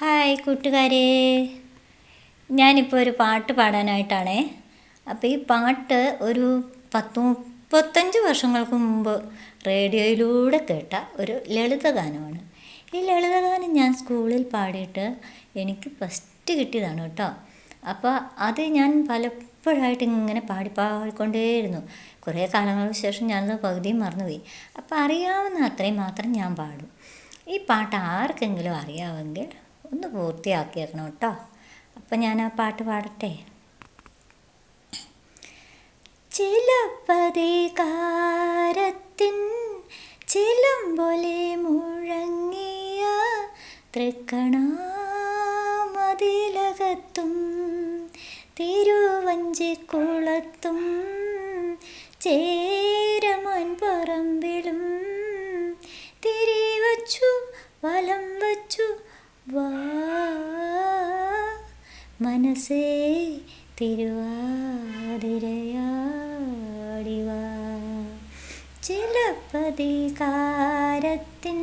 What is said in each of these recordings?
Hi കൂട്ടുകാരെ. ഞാനിപ്പോൾ ഒരു പാട്ട് പാടാനായിട്ടാണ്. അപ്പോൾ ഈ പാട്ട് ഒരു പത്ത് മുപ്പത്തഞ്ച് വർഷങ്ങൾക്ക് മുമ്പ് റേഡിയോയിലൂടെ കേട്ട ഒരു ലളിതഗാനമാണ് ഈ ലളിതഗാനം ഞാൻ സ്കൂളിൽ പാടിയിട്ട് എനിക്ക് ഫസ്റ്റ് കിട്ടിയതാണ് കേട്ടോ. അപ്പോൾ അത് ഞാൻ പലപ്പോഴായിട്ട് ഇങ്ങനെ പാടി പാടിക്കൊണ്ടേയിരുന്നു. കുറേ കാലങ്ങൾക്ക് ശേഷം ഞാനത് പകുതിയും മറന്നുപോയി. അപ്പോൾ അറിയാവുന്ന അത്രയും മാത്രം ഞാൻ പാടും. ഈ പാട്ട് ആർക്കെങ്കിലും അറിയാമെങ്കിൽ ഒന്ന് പൂർത്തിയാക്കിയേക്കണം കേട്ടോ. അപ്പം ഞാൻ ആ പാട്ട് പാടട്ടെ. ചിലപ്പതികാരത്തിൻ പോലെ മുഴങ്ങിയ തൃക്കണാമതിലകത്തും തിരുവഞ്ചിക്കുളത്തും ചേരമൻ പറമ്പിലും തിരിവച്ചു വലം വച്ചു മനസ്സേ തിരുവാതിരയാടിവ ചിലപ്പതികാരത്തിൻ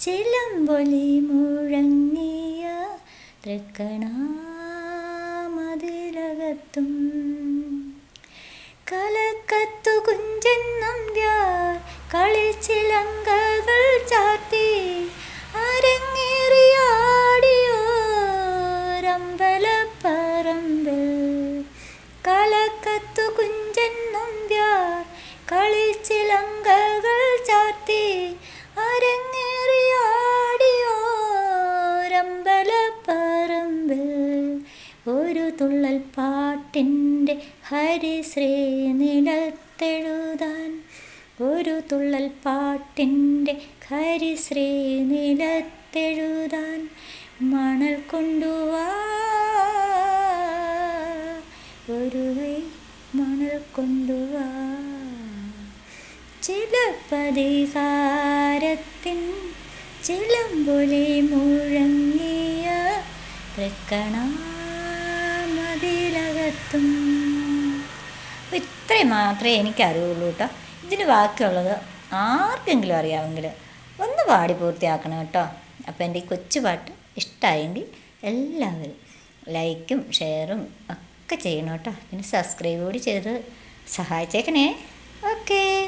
ചിലമ്പൊലി മുഴങ്ങിയ തൃക്കണാമതിലകത്തും. കലക്കത്തു കുഞ്ചൻ നമ്പ്യാർ കളിച്ചിലങ്കകൾ കലക്കത്തു കുഞ്ചൻ നമ്പ്യാർ കളിച്ചിലങ്കകൾ ചാർത്തി അരങ്ങേറിയാടിയോരമ്പലപ്പറമ്പിൽ ഒരു തുള്ളൽ പാട്ടിന്റെ ഹരിശ്രീ നിലത്തെഴുതാൻ. ഒരു തുള്ളൽ പാട്ടിന്റെ ഹരിശ്രീ നിലത്തെഴുതാൻ. മണൽ കൊണ്ടുവാ ഒരു കൈ മണൽ കൊണ്ടുവാ ചിലപ്പതികാരത്തിൻ ചിലമ്പൊലി മുഴങ്ങിയ തൃക്കണാമതിലകത്തും. ഇത്രയും മാത്രമേ എനിക്കറിയുള്ളൂ കേട്ടോ ഇതിന് ബാക്കിയുള്ളത് ആർക്കെങ്കിലും അറിയാമെങ്കിൽ ഒന്ന് പാടി പൂർത്തിയാക്കണം കേട്ടോ അപ്പോൾ എന്റെ ഈ കൊച്ചു പാട്ട് ഇഷ്ടമായെങ്കിൽ എല്ലാവരും ലൈക്കും ഷെയറും ഒക്കെ ചെയ്യണം കേട്ടോ. പിന്നെ സബ്സ്ക്രൈബ് കൂടി ചെയ്ത് സഹായിച്ചേക്കണേ. ഓക്കേ